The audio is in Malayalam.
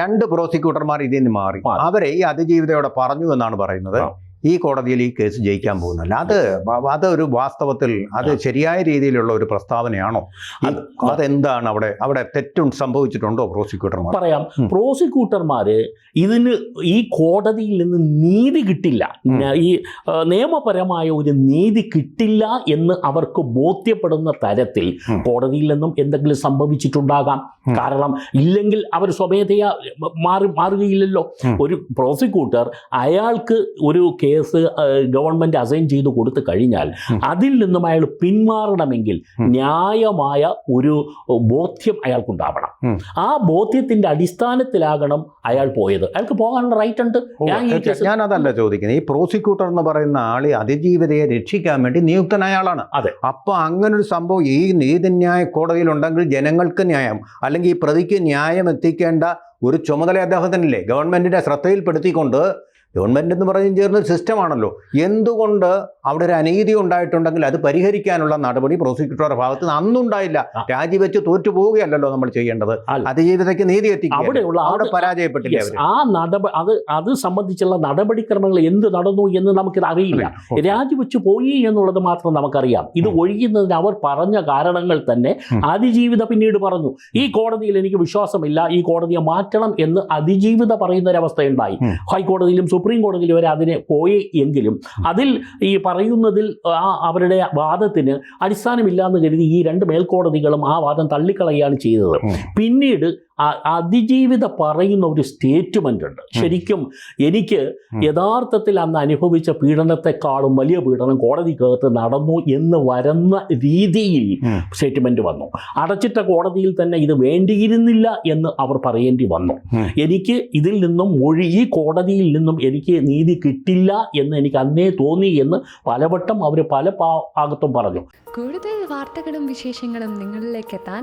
രണ്ട് പ്രോസിക്യൂട്ടർമാർ ഇതിൽ നിന്ന് മാറി. അവരെ ഈ അതിജീവിതയോടെ പറഞ്ഞു എന്നാണ് പറയുന്നത്. ഈ കോടതിയിൽ ഈ കേസ് ജയിക്കാൻ പോകുന്നില്ല അത് അത് ഒരു വാസ്തവത്തിൽ അത് ശരിയായ രീതിയിലുള്ള ഒരു പ്രസ്താവനയാണോ? അത് അതെന്താണ് അവിടെ അവിടെ തെറ്റും സംഭവിച്ചിട്ടുണ്ടോ പ്രോസിക്യൂട്ടർമാർ? പറയാം. പ്രോസിക്യൂട്ടർമാർ പ്രോസിക്യൂട്ടർമാര് ഇതിന് ഈ കോടതിയിൽ നിന്ന് നീതി കിട്ടില്ല. ഈ നിയമപരമായ ഒരു നീതി കിട്ടില്ല എന്ന് അവർക്ക് ബോധ്യപ്പെടുന്ന തരത്തിൽ. കോടതിയിൽ നിന്നും എന്തെങ്കിലും സംഭവിച്ചിട്ടുണ്ടാകാം. കാരണം ഇല്ലെങ്കിൽ അവർ സ്വമേധയാ മാറി മാറുകയില്ലല്ലോ. ഒരു പ്രോസിക്യൂട്ടർ അയാൾക്ക് ഒരു കേസ് ഗവൺമെന്റ് ഗവൺമെന്റ് അസൈൻ ചെയ്ത് കൊടുത്തു കഴിഞ്ഞാൽ അതിൽ നിന്നും അയാൾ പിന്മാറണമെങ്കിൽ ന്യായമായ ഒരു ബോധ്യം അയാൾക്കുണ്ടാവണം. ആ ബോധ്യത്തിന്റെ അടിസ്ഥാനത്തിലാകണം അയാൾ പോയത്. അയാൾക്ക് പോകാനുള്ള റൈറ്റ് ഉണ്ട്. ഞാൻ അതല്ല ചോദിക്കുന്നത്. ഈ പ്രോസിക്യൂട്ടർ എന്ന് പറയുന്ന ആളെ അതിജീവിതയെ രക്ഷിക്കാൻ വേണ്ടി നിയുക്തനായ ആളാണ്. അതെ. അപ്പോൾ അങ്ങനെ ഒരു സംഭവം ഈ നീതിന്യായ കോടതിയിൽ ഉണ്ടെങ്കിൽ ജനങ്ങൾക്ക് ന്യായം അല്ലെങ്കിൽ ഈ പ്രതിക്ക് ന്യായം എത്തിക്കേണ്ട ഒരു ചുമതല അദ്ദേഹത്തിനില്ലേ? ഗവൺമെന്റിന്റെ ശ്രദ്ധയിൽപ്പെടുത്തിക്കൊണ്ട് ഗവൺമെന്റ് എന്ന് പറഞ്ഞ് ചേർന്ന സിസ്റ്റമാണല്ലോ എന്തുകൊണ്ട് അവിടെ ഒരു അനീതി ഉണ്ടായിട്ടുണ്ടെങ്കിൽ അത് പരിഹരിക്കാനുള്ള നടപടി പ്രോസിക്യൂട്ടറുടെ ഭാഗത്ത് നിന്ന് അന്നുണ്ടായില്ല. രാജിവെച്ച് തോറ്റു പോവുകയല്ലല്ലോ നമ്മൾ ചെയ്യേണ്ടത്. അതിജീവിതയ്ക്ക് നീതി എത്തിക്കുക. അവിടെയുള്ള അവിടെ പരാജയപ്പെട്ടില്ല ആ നടപ അത് അത് സംബന്ധിച്ചുള്ള നടപടിക്രമങ്ങൾ എന്ത് നടന്നു എന്ന് നമുക്കിത് അറിയില്ല. രാജിവെച്ച് പോയി എന്നുള്ളത് മാത്രം നമുക്കറിയാം. ഇത്. ഒഴിയുന്നതിന് അവർ പറഞ്ഞ കാരണങ്ങൾ തന്നെ അതിജീവിത പിന്നീട് പറഞ്ഞു. ഈ കോടതിയിൽ എനിക്ക് വിശ്വാസമില്ല. ഈ കോടതിയെ മാറ്റണം എന്ന് അതിജീവിത പറയുന്ന ഒരവസ്ഥയുണ്ടായി ഉം. ഹൈക്കോടതിയിലും സുപ്രീം കോടതിയിൽ വരെ അതിനെ പോയി എങ്കിലും അതിൽ ഈ പറയുന്നതിൽ ആ അവരുടെ വാദത്തിന് അടിസ്ഥാനമില്ലാന്ന് കരുതി ഈ രണ്ട് മേൽക്കോടതികളും ആ വാദം തള്ളിക്കളയാണ് ചെയ്തത്. പിന്നീട് അതിജീവിത പറയുന്ന ഒരു സ്റ്റേറ്റ്മെന്റ് ഉണ്ട്. ശരിക്കും എനിക്ക് യഥാർത്ഥത്തിൽ അന്ന് അനുഭവിച്ച പീഡനത്തെക്കാളും വലിയ പീഡനം കോടതിക്കകത്ത് നടന്നു എന്ന് വരുന്ന രീതിയിൽ. സ്റ്റേറ്റ്മെന്റ് വന്നു. അടച്ചിട്ട കോടതിയിൽ തന്നെ ഇത് വേണ്ടിയിരുന്നില്ല എന്ന് അവർ പറയേണ്ടി വന്നു. എനിക്ക് ഇതിൽ നിന്നും മൊഴി ഈ കോടതിയിൽ നിന്നും എനിക്ക് നീതി കിട്ടില്ല എന്ന് എനിക്ക് അന്നേ തോന്നി എന്ന് പലവട്ടം അവർ പല ഭാഗത്തും പറഞ്ഞു. കൂടുതൽ വാർത്തകളും വിശേഷങ്ങളും നിങ്ങളിലേക്ക് എത്താൻ